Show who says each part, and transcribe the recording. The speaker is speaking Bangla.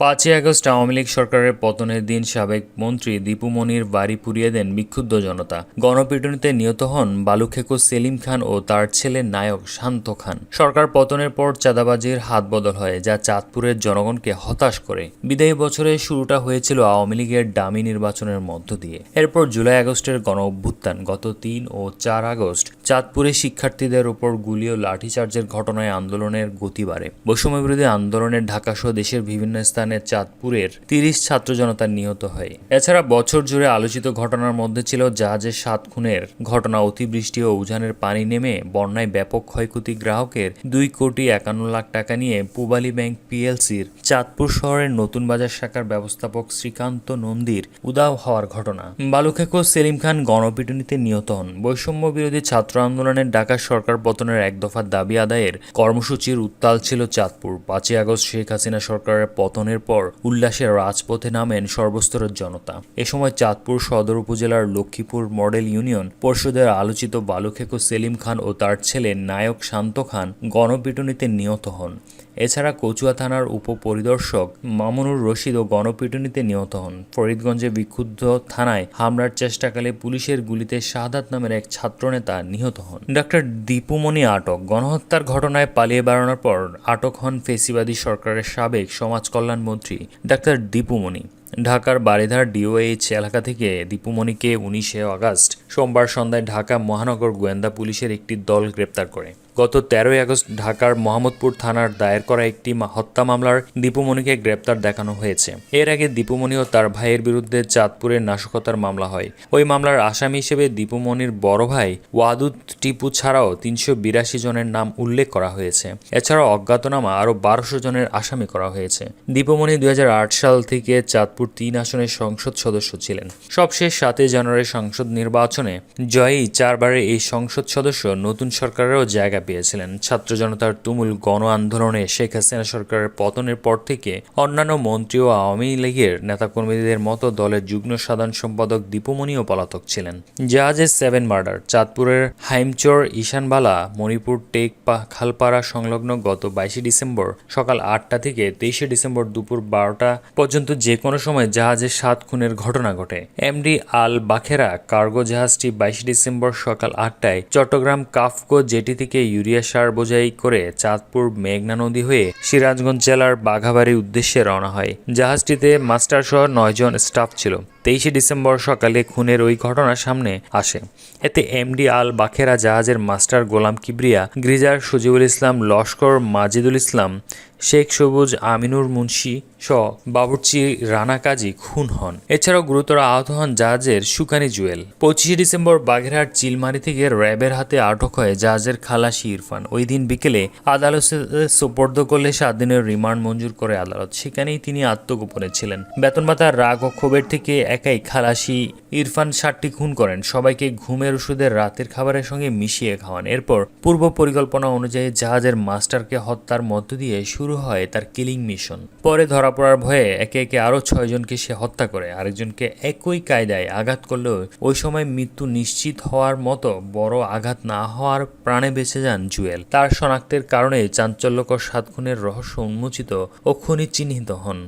Speaker 1: পাঁচই আগস্ট আওয়ামী লীগ সরকারের পতনের দিন সাবেক মন্ত্রী দীপু মনির বাড়ি পুড়িয়ে দেন বিক্ষুব্ধ জনতা। গণপিটুনিতে নিহত হন বালুখেকো সেলিম খান ও তার ছেলে নায়ক শান্ত খান। সরকার পতনের পর চাঁদাবাজির হাত বদল হয়, যা চাঁদপুরের জনগণকে হতাশ করে। বিদায়ী বছরের শুরুটা হয়েছিল আওয়ামী লীগের ডামি নির্বাচনের মধ্য দিয়ে। এরপর জুলাই আগস্টের গণ অভ্যুত্থান, গত তিন ও চার আগস্ট চাঁদপুরে শিক্ষার্থীদের ওপর গুলি ও লাঠিচার্জের ঘটনায় আন্দোলনের গতি বাড়ে। বৈষম্য বিরোধী আন্দোলনের ঢাকা সহ দেশের বিভিন্ন স্থানে চাঁদপুরের তিরিশ ছাত্র জনতা নিহত হয়। এছাড়া বছর জুড়ে আলোচিত ঘটনার মধ্যে ছিল জাহাজের সাত খুনের ঘটনা। অতিবৃষ্টি ও উজানের পানি নেমে বন্যায় ব্যাপক ক্ষয়ক্ষতি। গ্রাহকের দুই কোটি একান্ন লাখ টাকা নিয়ে পুবালী ব্যাংক পিএলসির চাঁদপুর শহরের নতুন বাজার শাখার ব্যবস্থাপক শ্রীকান্ত নন্দীর উদাও হওয়ার ঘটনা। বালুখেকো সেলিম খান গণপিটুনিতে নিহত হন। বৈষম্য বিরোধী ছাত্র আন্দোলনের ঢাকা সরকার পতনের এক দফা দাবি আদায়ের কর্মসূচির উত্তাল ছিল চাঁদপুর। পাঁচই আগস্ট শেখ হাসিনা সরকারের পতনের পর উল্লাসের রাজপথে নামেন সর্বস্তরের জনতা। এ সময় চাঁদপুর সদর উপজেলার লক্ষ্মীপুর মডেল ইউনিয়ন পরিষদের আলোচিত বালুখেকো সেলিম খান ও তার ছেলে নায়ক শান্ত খান গণপিটুনিতে নিহত হন। এছাড়া কচুয়া থানার উপপরিদর্শক মামুনুর রশিদ ও গণপিটুনিতে নিহত হন। ফরিদগঞ্জে বিক্ষুব্ধ থানায় হামলার চেষ্টাকালে পুলিশের গুলিতে শাহাদাত নামের এক ছাত্রনেতা নিহত হন। ডক্টর দীপুমণি আটক। গণহত্যার ঘটনায় পালিয়ে বেড়ানোর পর আটক হন ফেসিবাদী সরকারের সাবেক সমাজ কল্যাণ মন্ত্রী ডাক্তার দীপুমণি। ঢাকার বারিধার ডিওএইচ এলাকা থেকে দীপুমণিকে উনিশে আগস্ট সোমবার সন্ধ্যায় ঢাকা মহানগর গোয়েন্দা পুলিশের একটি দল গ্রেপ্তার করে। গত তেরোই আগস্ট ঢাকার মোহাম্মদপুর থানার দায়ের করা একটি হত্যা মামলার দীপুমণিকে গ্রেপ্তার দেখানো হয়েছে। এর আগে দীপুমণি ও তার ভাইয়ের বিরুদ্ধে চাঁদপুরের নাশকতার মামলা হয়। ওই মামলার আসামি হিসেবে দীপুমণির বড় ভাই ওয়াদুদ টিপু ছাড়াও তিনশো বিরাশি জনের নাম উল্লেখ করা হয়েছে। এছাড়াও অজ্ঞাতনামা আরও বারোশো জনের আসামি করা হয়েছে। দীপুমণি দুই হাজার আট সাল থেকে চাঁদপুর তিন আসনের সংসদ সদস্য ছিলেন। সবশেষ সাতই জানুয়ারি সংসদ নির্বাচনে জয়ী চারবারের এই সংসদ সদস্য নতুন সরকারেরও জায়গা পেয়েছিলেন। ছাত্র জনতার তুমুল গণ আন্দোলনে শেখ হাসিনা সরকারের পতনের পর থেকে অন্যান্য মন্ত্রী ও আওয়ামী লীগের নেতাকর্মীদের মতো দলের যুগ্ম সাধারণ সম্পাদক দীপুমণিও পলাতক ছিলেন। জাহাজের সেভেন মার্ডার, চাঁদপুরের হাইমচর, ঈশানবালা, মণিপুর টেক খালপাড়া সংলগ্ন গত বাইশে ডিসেম্বর সকাল আটটা থেকে তেইশে ডিসেম্বর দুপুর বারোটা পর্যন্ত যে কোনো সময় জাহাজে সাত খুনের ঘটনা ঘটে। এমডি আল বাখেরা কার্গো জাহাজটি বাইশে ডিসেম্বর সকাল আটটায় চট্টগ্রাম কাফকো জেটি থেকে ইউরিয়া সার বোঝাই করে চাঁদপুর মেঘনা নদী হয়ে সিরাজগঞ্জ জেলার বাঘাবাড়ির উদ্দেশ্যে রওনা হয়। জাহাজটিতে মাস্টারসহ নয়জন স্টাফ ছিল। তেইশে ডিসেম্বর সকালে খুনের ওই ঘটনা সামনে আসে। এতে এমডি আল বাখেরা জাহাজের মাস্টার গোলাম কিবরিয়া, গ্রিজার সজিবুল ইসলাম, লস্কর মাজিদুল ইসলাম, শেখ সবুজ, আমিনুর মুন্সি সহ বাবুর্চি, রানা কাজী খুন হন। এছাড়াও গুরুতর আহত হন জাহাজের সুকানি জুয়েল। পঁচিশে ডিসেম্বর বাঘেরহাট চিলমারি থেকে র্যাবের হাতে আটক হয় জাহাজের খালাসি ইরফান। ওই দিন বিকেলে আদালতে সোপর্দ করলে সাত দিনের রিমান্ড মঞ্জুর করে আদালত। সেখানেই তিনি আত্মগোপনে ছিলেন। বেতন ভাতার রাগ ও ক্ষোভের থেকে একাই খালাসি ইরফান ষাটটি খুন করেন। সবাইকে ঘুমের ওষুধের রাতের খাবারের সঙ্গে মিশিয়ে খাওয়ান। এরপর পূর্ব পরিকল্পনা অনুযায়ী জাহাজের মাস্টারকে হত্যার মধ্য দিয়ে শুরু হয় তার কিলিং মিশন। পরে ধরা পড়ার ভয়ে একে একে আরও ছয়জনকে সে হত্যা করে। আরেকজনকে একই কায়দায় আঘাত করলেও ওই সময় মৃত্যু নিশ্চিত হওয়ার মতো বড় আঘাত না হওয়ার প্রাণে বেঁচে যান জুয়েল। তার শনাক্তের কারণে চাঞ্চল্যকর সাত খুনের রহস্য উন্মোচিত ও খুনি চিহ্নিত হন।